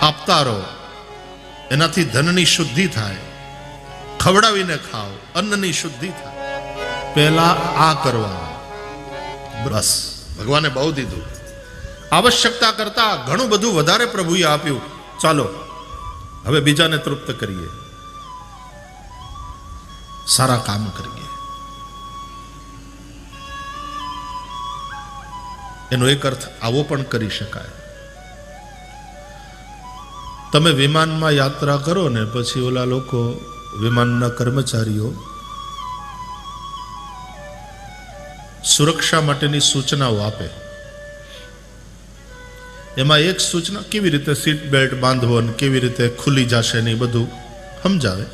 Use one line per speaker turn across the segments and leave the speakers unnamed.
આપતા રહો એનાથી ધનની શુદ્ધિ થાય. ખવડાવીને ખાઓ, અન્નની શુદ્ધિ થાય. પહેલા આ કરવા બસ. ભગવાને બહુ દીધું. આવશ્યકતા કરતા ઘણું બધું વધારે પ્રભુએ આપ્યું. ચાલો, હવે બીજાને તૃપ્ત કરીએ. સારા કામ કરીએ. એનો એક અર્થ આવો પણ કરી શકાય. તમે વિમાનમાં યાત્રા કરો ને પછી ઓલા લોકો વિમાનના કર્મચારીઓ સુરક્ષા માટેની સૂચનાઓ આપે. એમાં એક સૂચના કેવી રીતે સીટ બેલ્ટ બાંધવો અને કેવી રીતે ખુલી જશે ને બધું સમજાવે.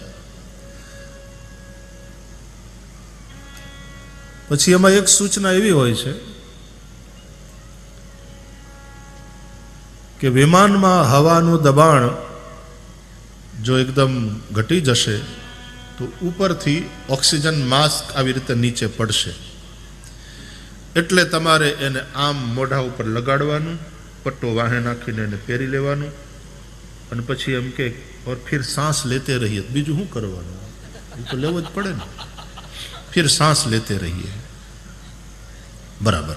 પછી એમાં એક સૂચના એવી હોય છે કે વિમાનમાં હવાનું દબાણ જો એકદમ ઘટી જશે, તો ઉપરથી ઓક્સિજન માસ્ક આવી રીતે નીચે પડશે. એટલે તમારે એને આમ મોઢા ઉપર લગાડવાનું, પટ્ટો વાહે નાખીને એને પહેરી લેવાનું, અને પછી એમ કે, ઓર ફિર સાંસ લેતે રહીએ. બીજું શું કરવાનું? એ તો લેવો જ પડે ને. ફિર સાંસ લેતે રહીએ. બરાબર.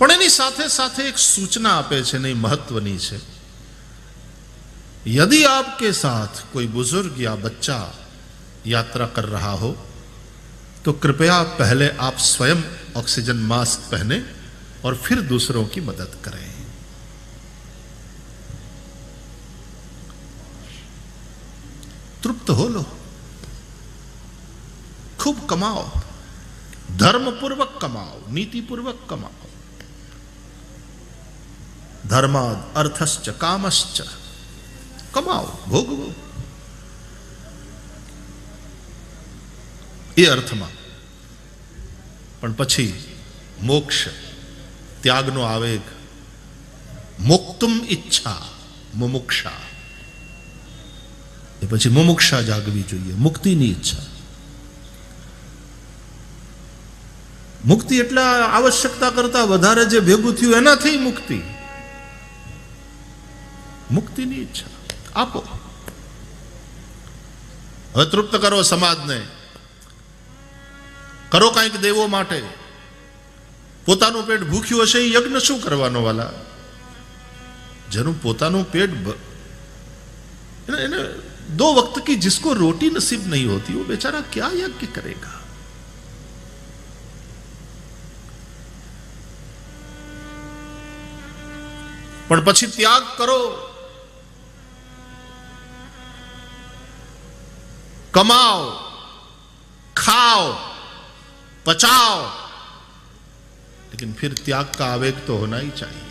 પણ એની સાથે સાથે એક સૂચના આપે છે ને એ મહત્વની છે यदि आपके साथ कोई बुजुर्ग या बच्चा यात्रा कर रहा हो तो कृपया पहले आप स्वयं ऑक्सीजन मास्क पहने और फिर दूसरों की मदद करें तृप्त हो लो खूब कमाओ धर्म पूर्वक कमाओ नीति पूर्वक कमाओ ધર્મ અર્થશ્ચ કામશ્ચ કમાઓ ભોગવો એ અર્થમાં પણ પછી મોક્ષ ત્યાગનો આવેગ મોક્તુમ ઈચ્છા મુમુક્ષા એ પછી મુમુક્ષા જાગવી જોઈએ મુક્તિની ઈચ્છા મુક્તિ એટલા આવશ્યકતા કરતા વધારે જે ભેગું થયું એનાથી મુક્તિ મુક્તિની ઈચ્છા આપો હવે તૃપ્ત કરો સમાજને કરો કંઈક દેવો માટે પોતાનું પેટ ભૂખ્યું હશે એ યજ્ઞ શું કરવાનો વાલા જેનું પોતાનું પેટ ભ- એને એને दो वक्त की जिसको रोटी नसीब नहीं होती वो बेचारा क्या यज्ञ करेगा પણ પછી ત્યાગ કરો कमाओ खाओ पचाओ लेकिन फिर त्याग का आवेग तो होना ही चाहिए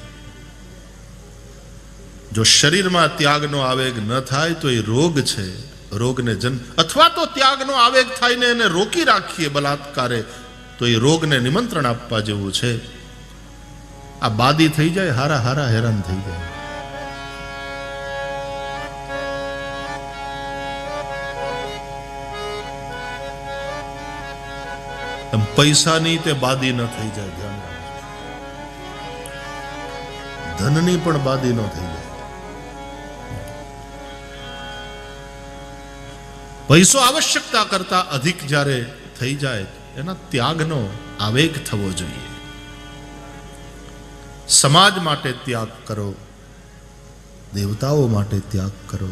જો શરીરમાં ત્યાગનો આવેગ ન થાય તો એ રોગ છે રોગને જન્મ અથવા તો ત્યાગનો આવેગ થાય ને એને રોકી રાખીએ બલાત્કારે તો એ રોગને નિમંત્રણ આપવા જેવું છે આ બાદી થઈ જાય હારા હારા હેરાન થઈ જાય એમ પૈસાની તે બાદી ન થઈ જાય ધ્યાન ધનની પણ બાદી ન થઈ જાય. પૈસો આવશ્યકતા કરતા અધિક જ્યારે થઈ જાય, એના ત્યાગનો આવેગ થવો જોઈએ. સમાજ માટે ત્યાગ કરો, દેવતાઓ માટે ત્યાગ કરો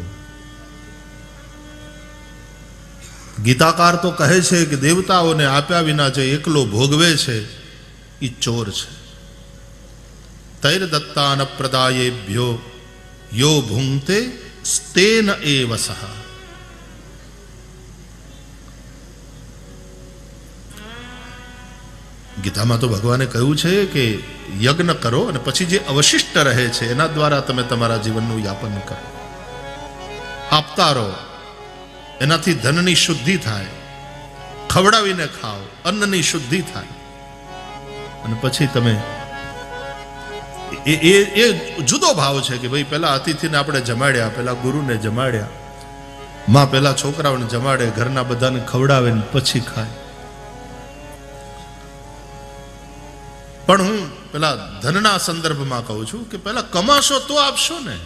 ગીતાકાર તો કહે છે કે દેવતાઓને આપ્યા વિના જે એકલો ભોગવે છે એ ચોર છે. તૈર દત્તાન પ્રદાયેભ્યો યો ભૂંગતે સ્તેન એવ સહ. ગીતામાં તો ભગવાને કહ્યું છે કે યજ્ઞ કરો અને પછી જે અવશિષ્ટ રહે છે, એના દ્વારા તમે તમારા જીવનનું યાપન કરો. આપતા રહો. એનાથી ધનની શુદ્ધિ થાય. ખવડાવીને ખાઓ, અન્નની શુદ્ધિ થાય. અને પછી તમે એ એ જુદો ભાવ છે કે ભાઈ પેલા અતિથિને આપણે જમાડ્યા, પેલા ગુરુને જમાડ્યા. માં પેલા છોકરાઓને જમાડે, ઘરના બધાને ખવડાવે ને પછી ખાય. પણ હું પેલા ધનના સંદર્ભમાં કહું છું કે પેલા કમાશો તો આપશો ને.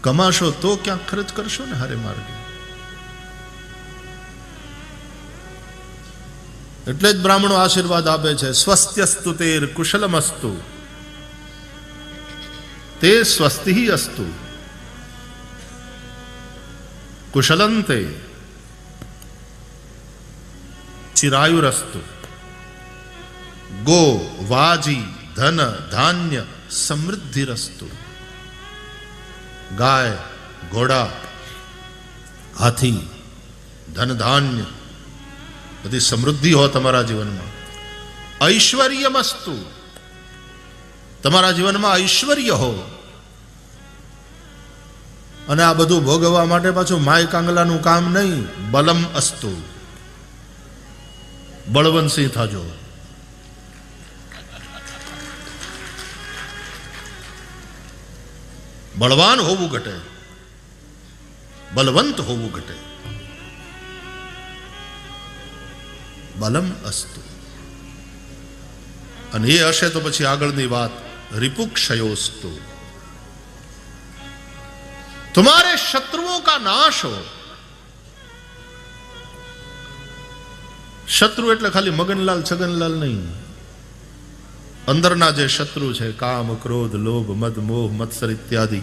કમાશો તો ક્યાં ખર્ચ કરશો ને હરે માર્ગે? એટલે જ બ્રાહ્મણો આશીર્વાદ આપે છે, સ્વસ્ત્યસ્તુ તેર કુશલમસ્તુ. તે સ્વસ્તિ અસ્તુ. કુશલંતે ચિરાયુરસ્તુ. ગો, વાજી, ધન, ધાન્ય, સમૃદ્ધિરસ્તુ. ગાય, ઘોડા, હાથી ધન ધાન્ય બધી સમૃદ્ધિ હો તમારા જીવનમાં. ઐશ્વર્ય મસ્તુ. તમારા જીવનમાં ઐશ્વર્ય હો. અને આ બધું ભોગવવા માટે પાછું માય કાંગલાનું કામ નહીં, બલમ અસ્તુ. બળવંતસિંહ થાજો. બળવાન હોવું ઘટે બલવંત હોવું ઘટે બલમ અસ્તુ અને એ હશે તો પછી આગળની વાત રિપુક્ષયોસ્તુ तुम्हारे शत्रुओं का नाश हो શત્રુ એટલે ખાલી મગનલાલ છગનલાલ નહીં અંદરના જે શત્રુ છે, કામ, ક્રોધ, લોભ, મદ, મોહ, મત્સર ઇત્યાદિ.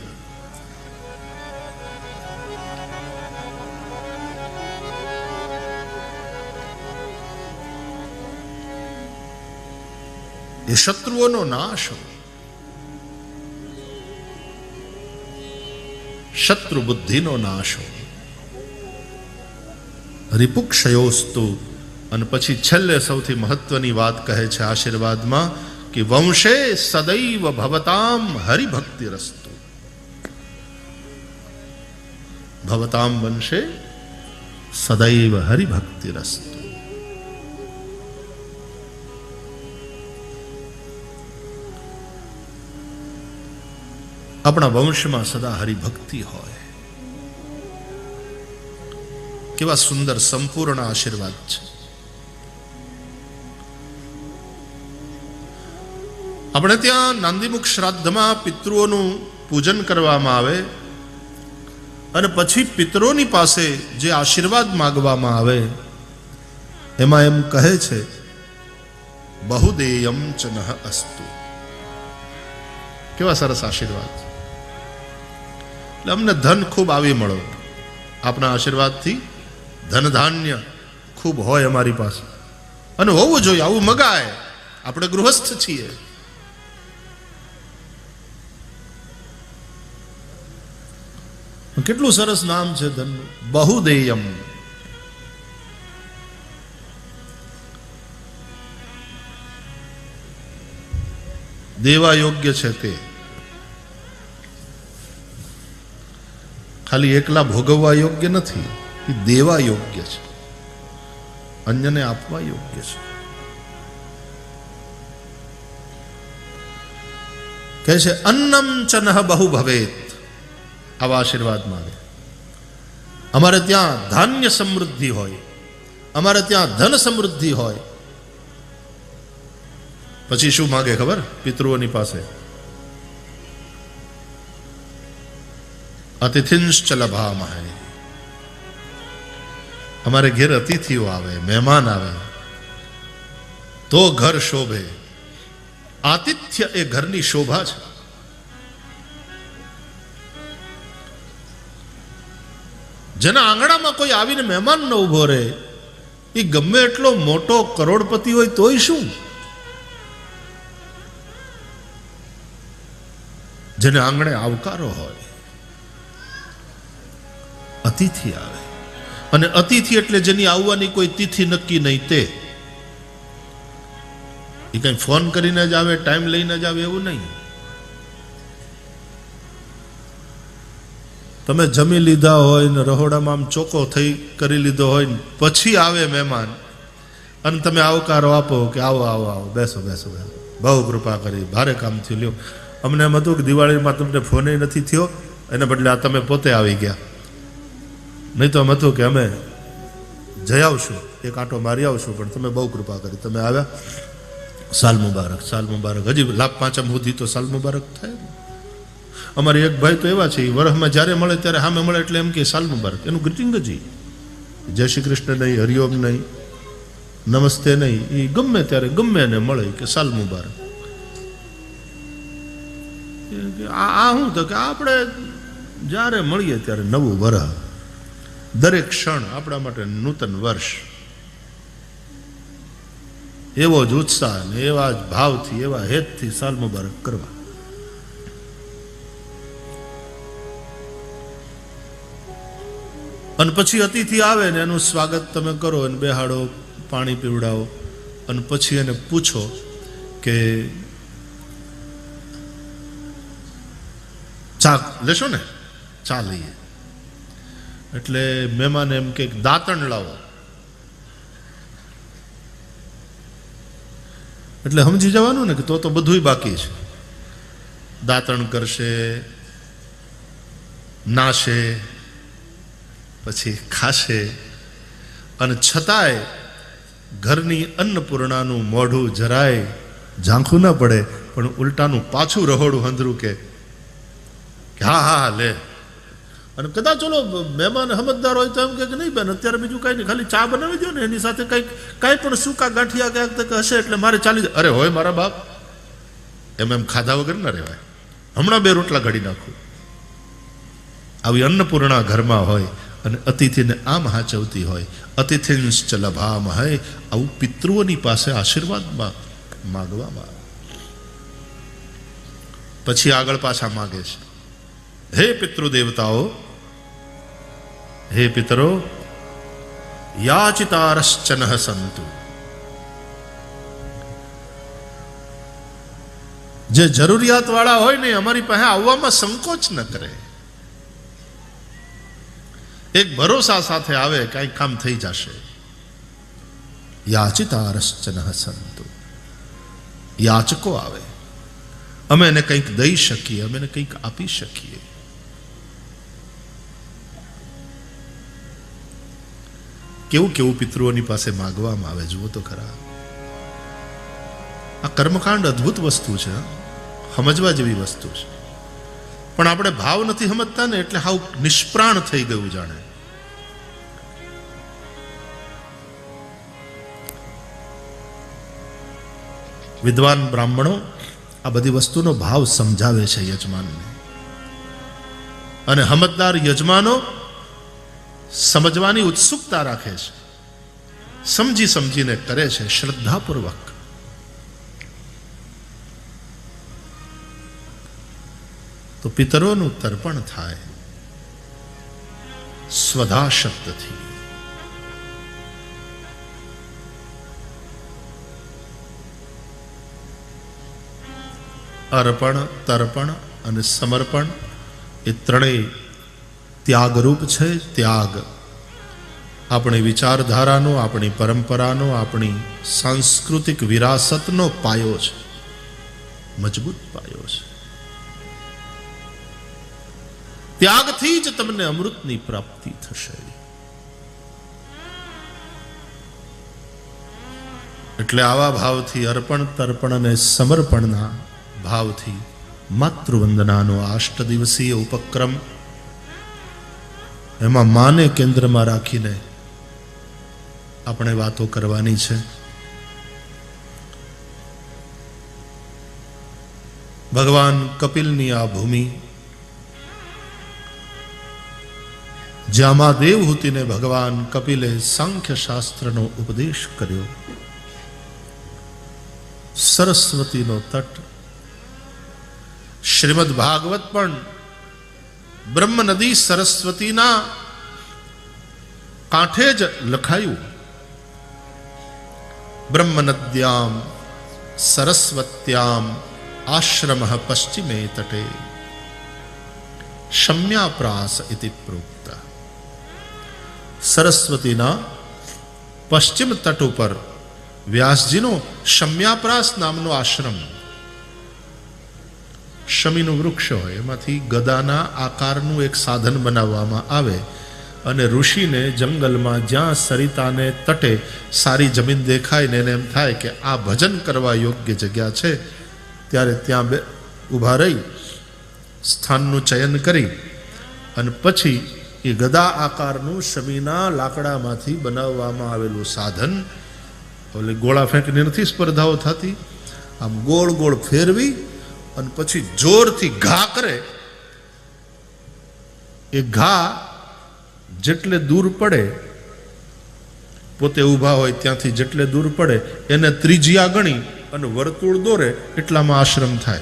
એ શત્રુઓનો નાશ શત્રુ બુદ્ધિનો નાશ રિપુક્ષયોસ્તુ. અને પછી છેલ્લે સૌથી મહત્વની વાત કહે છે આશીર્વાદમાં કે વંશે સદૈવ ભવતામ હરિભક્તિ રસ્તુ ભવતામ વંશે સદૈવ હરિભક્તિ રસ્તુ આપણા વંશમાં સદા હરિભક્તિ હોય કેવા સુંદર સંપૂર્ણ આશીર્વાદ છે આપણે ત્યાં નાંદીમુખ શ્રાદ્ધમાં પિતૃઓનું પૂજન કરવામાં આવે અને પછી પિતરોની પાસે જે આશીર્વાદ માગવામાં આવે, એમાં એમ કહે છે, બહુદેયમ ચ અસ્તુ. કેવા સરસ આશીર્વાદ. એટલે અમને ધન ખૂબ આવી મળો. આપના આશીર્વાદથી ધન ધાન્ય ખૂબ હોય અમારી પાસે. અને હોવું જોઈએ, આવું મગાય. આપણે ગૃહસ્થ છીએ. કેટલું સરસ નામ છે ધનનું? બહુદેયમ. દેવા યોગ્ય છે તે. ખાલી એકલા ભોગવવા યોગ્ય નથી, એ દેવા યોગ્ય છે. અન્યને આપવા યોગ્ય છે. કહે છે, અન્નમ ચનહ બહુ ભવેત આવા આશીર્વાદ માગે. અમારે ત્યાં ધાન્ય સમૃદ્ધિ હોય. અમારે ત્યાં ધન સમૃદ્ધિ હોય. પછી શું માગે ખબર? પિતૃઓની પાસે. અતિથિંશ્ચ લભામહે. અમારે ઘેર અતિથિઓ આવે, મહેમાન આવે. તો ઘર શોભે. આતિથ્ય એ ઘરની શોભા છે. જેના આંગણામાં કોઈ આવીને મહેમાન ન ઊભો રહે એ ગમે એટલો મોટો કરોડપતિ હોય તોય શું? જેને આંગણે આવકારો હોય, અતિથિ આવે. અને અતિથિ એટલે જેની આવવાની કોઈ તિથિ નક્કી નહીં તે. એ કઈ ફોન કરીને જ આવે, ટાઈમ લઈને જ આવે એવું નહીં. તમે જમી લીધા હોય ને રહોડામાં આમ ચોખ્ખો થઈ કરી લીધો હોય ને પછી આવે મહેમાન. અને તમે આવકારો આપો કે આવો આવો આવો, બેસો બેસો બેસો. બહુ કૃપા કરી, ભારે કામ થયું લ્યો. અમને એમ હતું કે દિવાળીમાં તમને ફોને નથી થયો, એને બદલે આ તમે પોતે આવી ગયા. નહીં તો એમ હતું કે અમે જઈ આવશું, એક આંટો મારી આવશું, પણ તમે બહુ કૃપા કરી. તમે આવ્યા. સાલ મુબારક સાલ મુબારક. હજી લાભ પાંચમ સુધી તો સાલ મુબારક થાય. અમારે એક ભાઈ તો એવા છે એ વરહમાં જ્યારે મળે ત્યારે સામે મળે એટલે એમ કે, સાલ મુબારક. એનું ગ્રીટિંગ જ જય શ્રી કૃષ્ણ નહીં હરિઓમ નહીં, નમસ્તે નહીં. એ ગમે ત્યારે, ગમે એને મળે કે, સાલ મુબારક. આ શું તો કે, આપણે જ્યારે મળીએ ત્યારે નવું વરહ. દરેક ક્ષણ આપણા માટે નૂતન વર્ષ. એવો જ ઉત્સાહ ને એવા જ ભાવથી, એવા હેતથી સાલ મુબારક કરવા. અને પછી અતિથિ આવે ને એનું સ્વાગત તમે કરો અને બેહાડો, પાણી પીવડાવો. અને પછી એને પૂછો કે, ચા લેશો ને? ચા લઈએ. એટલે મહેમાન એમ કે, દાંતણ લાવો. એટલે સમજી જવાનું ને કે તો તો બધુંય બાકી છે. દાંતણ કરશે, નાશે પછી ખાશે. અને છતાંય ઘરની અન્નપૂર્ણાનું મોઢું જરાય ઝાંખું ન પડે, પણ ઉલટાનું પાછું રહોડું હંધરું કે હા હા લે. અને કદાચ ચલો મહેમાન સમજદાર હોય તો એમ કે નહીં બેન, અત્યારે બીજું કાંઈ નહીં, ખાલી ચા બનાવી દો ને, એની સાથે કંઈક, કાંઈ પણ સૂકા ગાંઠિયા ક્યાંક તક હશે એટલે મારે ચાલી અરે હોય મારા બાપ, એમ એમ ખાધા વગર ન રહેવાય. હમણાં બે રોટલા ઘડી નાખું. આવી અન્નપૂર્ણા ઘરમાં હોય અને અતિથિને આમ હાચવતી હોય અતિથિંશ્ચ લભામ હોય આવું પિતૃઓની પાસે આશીર્વાદમાં માગવામાં પછી આગળ પાછા માગે છે. હે પિતૃ દેવતાઓ, હે પિતરો, યાચિતારશ્ચન સંતુ. જે જરૂરિયાત વાળા હોય ને અમારી પાસે આવવામાં સંકોચ ન કરે. એક ભરોસા સાથે આવે કાંઈક કામ થઈ જશે. યાચિતારશ્ચન સંતો. યાચકો આવે. અમે એને કંઈક દઈ શકીએ, અમે એને કંઈક આપી શકીએ. કેવું કેવું પિતૃઓની પાસે માગવામાં આવે, જુઓ તો ખરા. આ કર્મકાંડ અદ્ભુત વસ્તુ છે સમજવા જેવી વસ્તુ છે. પણ આપણે ભાવ નથી સમજતા ને એટલે હાવ નિષ્પ્રાણ થઈ ગયું જાણે. વિદ્વાન બ્રાહ્મણો, આ બધી વસ્તુનો ભાવ સમજાવે છે યજમાનને. અને હમતદાર યજમાનો સમજવાની ઉત્સુકતા રાખે છે. સમજી સમજીને કરે છે, શ્રદ્ધાપૂર્વક. તો પિતરોનું તર્પણ થાય. સ્વધા શબ્દથી અર્પણ, તર્પણ અને સમર્પણ એ ત્રણેય ત્યાગરૂપ છે, ત્યાગ. આપણી વિચારધારાનો, આપણી પરંપરાનો, આપણી સાંસ્કૃતિક વિરાસતનો પાયો છે. મજબૂત પાયો છે. ત્યાગથી જ તમને અમૃતની પ્રાપ્તિ થશે. એટલે આવા ભાવથી અર્પણ, તર્પણ અને સમર્પણના ભાવથી માતૃવંદનાનો અષ્ટ દિવસીય ઉપક્રમ એમાં માને કેન્દ્રમાં રાખીને આપણે વાતો કરવાની છે. ભગવાન કપિલની આ ભૂમિ જ્યાંમાં દેવહૂતિને ભગવાન કપિલે સાંખ્ય શાસ્ત્રનો ઉપદેશ કર્યો. સરસ્વતીનો તટ. શ્રીમદ ભાગવત પણ બ્રહ્મ નદી સરસ્વતીના કાંઠે જ લખાયું. બ્રહ્મ નદ્યામ સરસ્વત્યામ આશ્રમ પશ્ચિમે તટે. શમ્યાપ્રાસ ઇતિ પ્રોક્ત સરસ્વતીના પશ્ચિમ તટ ઉપર વ્યાસજીનો શમ્યાપ્રાસ નામનો આશ્રમ. શમીનું વૃક્ષ હોય, એમાંથી ગદાના આકારનું એક સાધન બનાવવામાં આવે અને ઋષિને જંગલમાં જ્યાં સરિતાને તટે સારી જમીન દેખાય ને એને એમ થાય કે આ ભજન કરવા યોગ્ય જગ્યા છે, ત્યારે ત્યાં બે ઊભા રહી, સ્થાનનું ચયન કરી અને પછી એ ગદા આકારનું શમીના લાકડામાંથી બનાવવામાં આવેલું સાધન. એટલે ગોળા ફેંકની નથી સ્પર્ધાઓ થતી. આમ ગોળ ગોળ ફેરવી અને પછી જોરથી ઘા કરે. એ ઘા જેટલે દૂર પડે, પોતે ઊભા હોય ત્યાંથી જેટલે દૂર પડે, એને ત્રિજ્યા ગણી અને વર્તુળ દોરે, એટલામાં આશ્રમ થાય.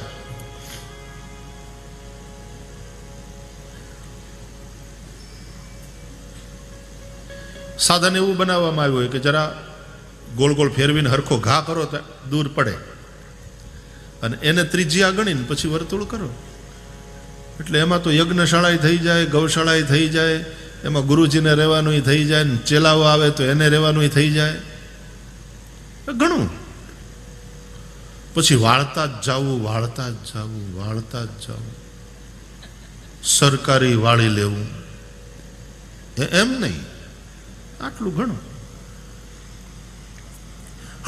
સાધન એવું બનાવવામાં આવ્યું હોય કે જરા ગોળ ગોળ ફેરવીને હરખો ઘા કરો તો દૂર પડે. અને એને ત્રિજ્યા ગણીને પછી વર્તુળ કરો. એટલે એમાં તો યજ્ઞશાળાએ થઈ જાય ગૌશાળાએ થઈ જાય, એમાં ગુરુજીને રહેવાનું થઈ જાય, ને ચેલાઓ આવે તો એને રહેવાનું થઈ જાય. ઘણું. પછી વાળતા જ જાવું, વાળતા જ જવું, વાળતા જ જાવું. સરકારી વાળી લેવું. એમ નહીં. આટલું ઘણું.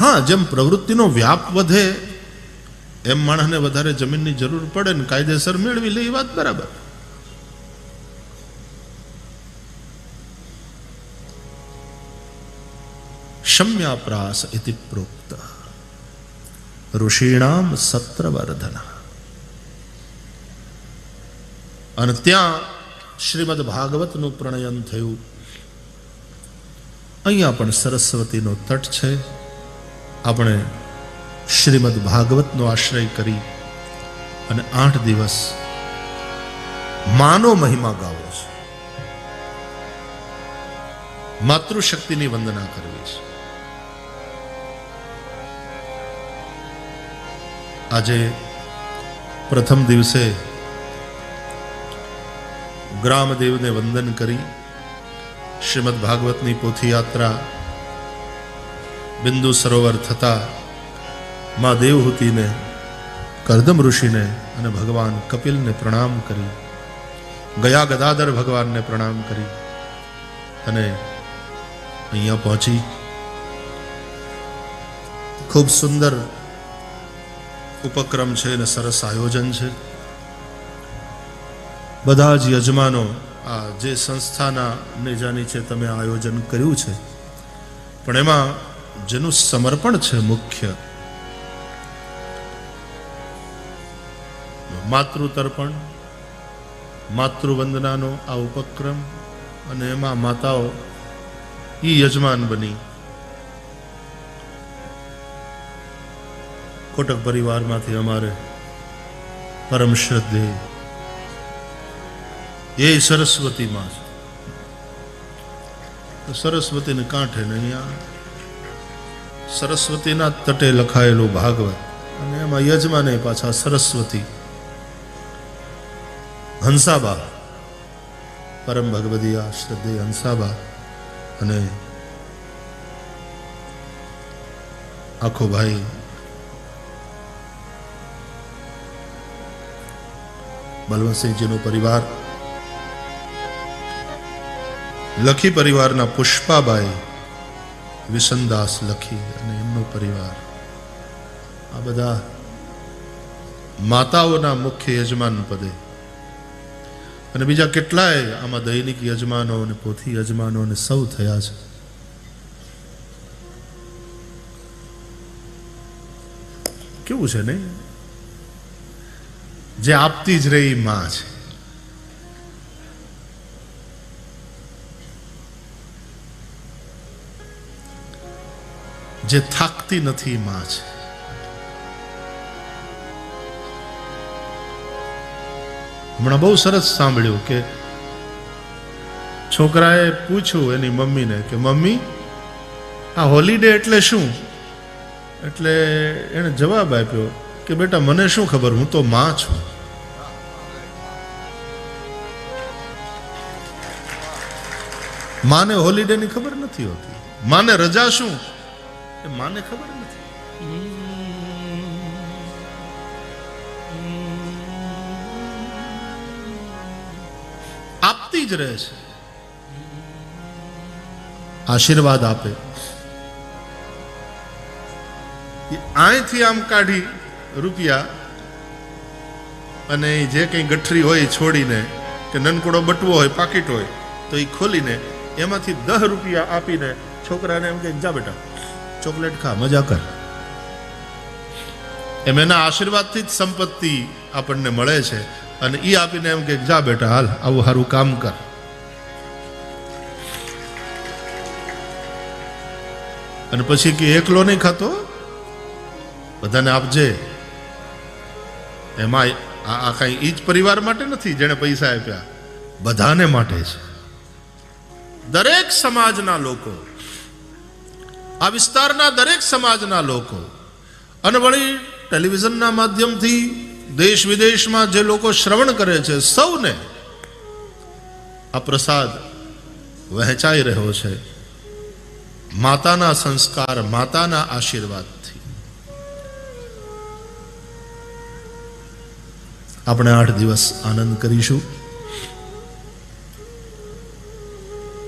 હા, જેમ પ્રવૃત્તિનો વ્યાપ વધે, એમ માણસને વધારે જમીનની જરૂર પડે ને કાયદેસર મેળવી લે, એ વાત બરાબર. શમ્યાપ્રાસ ઇતિ પ્રોક્ત. ઋષિણામ સત્રવર્ધન. અને ત્યાં શ્રીમદ ભાગવતનું પ્રણયન થયું. અહીંયા પણ સરસ્વતીનો તટ છે. આપણે શ્રીમદ ભાગવતનો આશ્રય કરી અને આઠ દિવસ માનો મહિમા ગાવો છે. માતૃશક્તિની વંદના કરવી છે. આજે પ્રથમ દિવસે ગ્રામદેવને વંદન કરી શ્રીમદ ભાગવતની પોથીયાત્રા બિંદુ સરોવર થતા મા દેવહૂતિને, કરદમ ઋષિને અને ભગવાન કપિલને પ્રણામ કરી, ગયા ગદાધર ભગવાનને પ્રણામ કરી અને અહીંયા પહોંચી. ખૂબ સુંદર ઉપક્રમ છે અને સરસ આયોજન છે. બધા જ યજમાનો જે સંસ્થાના નેજાની છે તમે આયોજન કર્યું છે. પણ એમાં જેનું સમર્પણ છે મુખ્ય, માતૃતર્પણ, માતૃવંદનાનો આ ઉપક્રમ અને એમાં માતાઓ ઈ યજમાન બની. કોટક પરિવારમાંથી અમારે પરમ શ્રદ્ધે એ સરસ્વતીમાં છે. સરસ્વતીને કાંઠે ને અહીંયા સરસ્વતીના તટે લખાયેલું ભાગવત. અને એમાં યજમાને પાછા સરસ્વતી. હંસાબા. પરમ ભગવદીયા શ્રદ્ધે હંસાબા અને આખો ભાઈ બલવંતસિંહજીનો પરિવાર લખી પરિવારના પુષ્પાબાઈ વિસનદાસ લખી અને એમનો પરિવાર. આ બધા માતાઓના મુખ્ય યજમાન પદે. અને બીજા કેટલાય આમાં દૈનિક યજમાનો અને પોથી યજમાનો અને સૌ થયા છે. કેવું છે નહીં જે આપતી જ રહી માં છે. જે થાકતી નથી માં છે. હમણાં બહુ સરસ સાંભળ્યું કે છોકરાએ પૂછ્યું એની મમ્મીને કે, મમ્મી, આ હોલિડે એટલે શું? એટલે એણે જવાબ આપ્યો કે, બેટા, મને શું ખબર? હું તો માં છું. માને હોલિડેની ખબર નથી હોતી. માને રજા શું? એ માને ખબર નથી. આપતી જ રહે છે. આશીર્વાદ આપે. અહીંથી આમ કાઢી રૂપિયા અને જે કંઈ ગઠરી હોય છોડીને કે નનકડો બટવો હોય, પાકીટ હોય, તો એ ખોલીને એમાંથી દહ રૂપિયા આપીને છોકરાને એમ કે જા બેટા ચોકલેટ ખા, મજા કર. એમ એના આશીર્વાદથી જ સંપત્તિ આપણને મળે છે અને એ આપીને એમ કે, જા બેટા, હાલ, આવું સારું કામ કર. અને પછી કે, એકલો નહીં ખાતો? બધાને આપજે. એમાં આ કાંઈ એ જ પરિવાર માટે નથી જેણે પૈસા આપ્યા. બધાને માટે છે. દરેક સમાજના લોકો આ વિસ્તારના દરેક સમાજના લોકો અને વળી ટેલિવિઝનના માધ્યમથી દેશ વિદેશમાં જે લોકો શ્રવણ કરે છે, સૌને આ પ્રસાદ વહેંચાઈ રહ્યો છે માતાના સંસ્કાર, માતાના આશીર્વાદથી. આપણે આઠ દિવસ આનંદ કરીશું.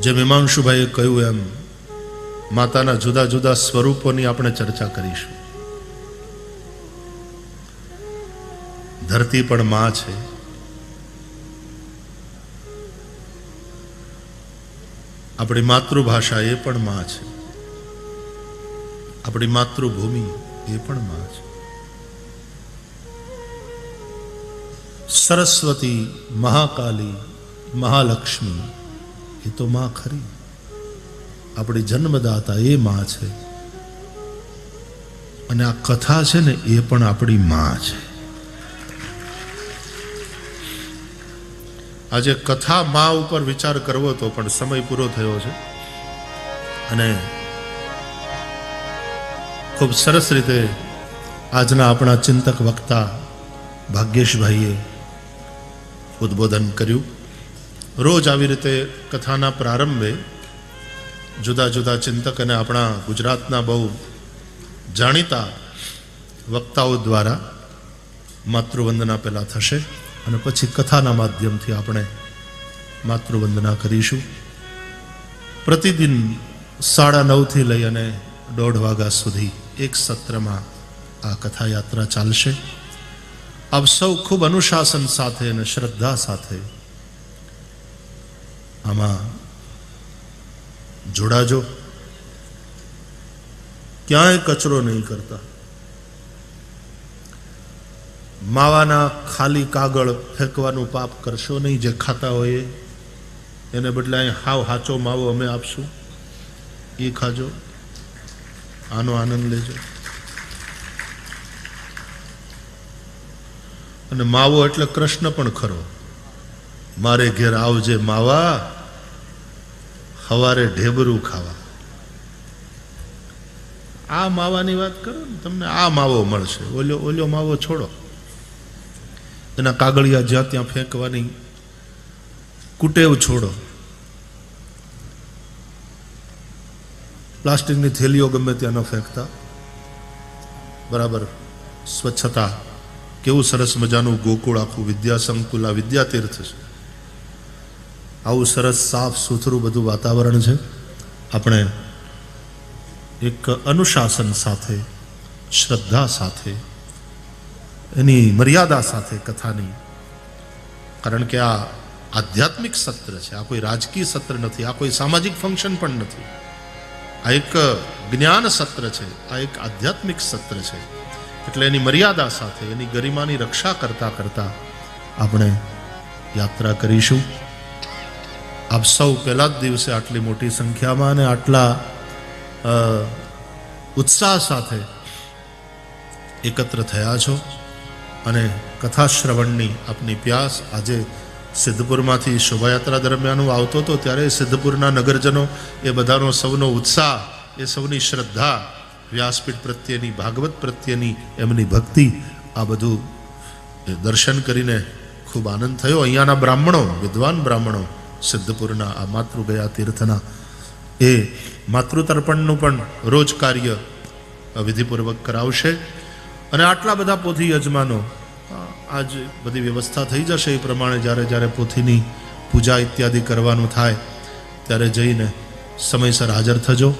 જે મીમાંશુભાઈએ કહ્યું એમ માતાના જુદા જુદા સ્વરૂપોની આપણે ચર્ચા કરીશું. ધરતી પણ માં છે. આપણી માતૃભાષા એ પણ માં છે. આપણી માતૃભૂમિ એ પણ માં છે. સરસ્વતી, મહાકાલી, મહાલક્ષ્મી એ તો માં ખરી. આપણી જન્મદાતા એ માં છે. અને આ કથા છે ને એ પણ આપણી માં છે. આજે કથા માં ઉપર વિચાર કરવો તો પણ સમય પૂરો થયો છે. અને ખૂબ સરસ રીતે આજના આપણા ચિંતક વક્તા ભાગ્યેશભાઈએ ઉદ્બોધન કર્યું. રોજ આવી રીતે કથાના પ્રારંભે જુદા જુદા ચિંતક અને આપણા ગુજરાતના બહુ જાણીતા વક્તાઓ દ્વારા માતૃવંદના પહેલાં થશે અને પછી કથાના માધ્યમથી આપણે માતૃવંદના કરીશું. પ્રતિદિન સાડા નવથી લઈ અને દોઢ વાગ્યા સુધી એક સત્રમાં આ કથા યાત્રા ચાલશે. આપ સૌ ખૂબ અનુશાસન સાથે અને શ્રદ્ધા સાથે આમાં જોડાજો. ક્યાંય કચરો નહીં કરતા. માવાના ખાલી કાગળ ફેંકવાનું પાપ કરશો નહીં જે ખાતા હોય એને બદલે અહીં હાવ હાચો માવો અમે આપશું. એ ખાજો. આનો આનંદ લેજો. અને માવો એટલે કૃષ્ણ પણ ખરો. મારે ઘેર આવજે માવા. હવારે ઢેબરું ખાવા. આ માવાની વાત કરો ને, તમને આ માવો મળશે. ઓલ્યો ઓલ્યો માવો છોડો. એના કાગળિયા જ્યાં ત્યાં ફેંકવાની કુટેવ છોડો. પ્લાસ્ટિકની થેલીઓ ગમે ત્યાં ન ફેંકતા. બરાબર. સ્વચ્છતા. કેવું સરસ મજાનું ગોકુળ આખું વિદ્યા સંકુલ આ વિદ્યાતીર્થ છે. આવું સરસ, સાફ, સુથરું બધું વાતાવરણ છે. આપણે એક અનુશાસન સાથે, શ્રદ્ધા સાથે, એની મર્યાદા સાથે કથાની, કારણ કે આ આધ્યાત્મિક સત્ર છે, આ કોઈ રાજકીય સત્ર નથી, આ કોઈ સામાજિક ફંક્શન પણ નથી. આ એક જ્ઞાન સત્ર છે, આ એક આધ્યાત્મિક સત્ર છે. એટલે એની મર્યાદા સાથે, એની ગરિમાની રક્ષા કરતા કરતા આપણે યાત્રા કરીશું. આપ સૌ પહેલા જ દિવસે આટલી મોટી સંખ્યામાં અને આટલા ઉત્સાહ સાથે એકત્ર થયા છો અને કથા શ્રવણની આપની પ્યાસ આજે સિદ્ધપુરમાંથી શોભાયાત્રા દરમિયાન હું આવતો હતો ત્યારે સિદ્ધપુરના નગરજનો એ બધાનો સૌનો ઉત્સાહ, એ સૌની શ્રદ્ધા, વ્યાસપીઠ પ્રત્યેની, ભાગવત પ્રત્યેની, એમની ભક્તિ, આ બધું દર્શન કરીને ખૂબ આનંદ થયો. અહીંયાના બ્રાહ્મણો, વિદ્વાન બ્રાહ્મણો સિદ્ધપુરના આ માતૃગયા તીર્થના એ માતૃતર્પણનું પણ રોજ કાર્ય વિધિપૂર્વક કરાવશે. અને આટલા બધા પોથી યજમાનો આજ બધી વ્યવસ્થા થઈ જશે એ પ્રમાણે જ્યારે જ્યારે પોથીની પૂજા ઇત્યાદિ કરવાનું થાય, ત્યારે જઈને સમયસર હાજર થજો.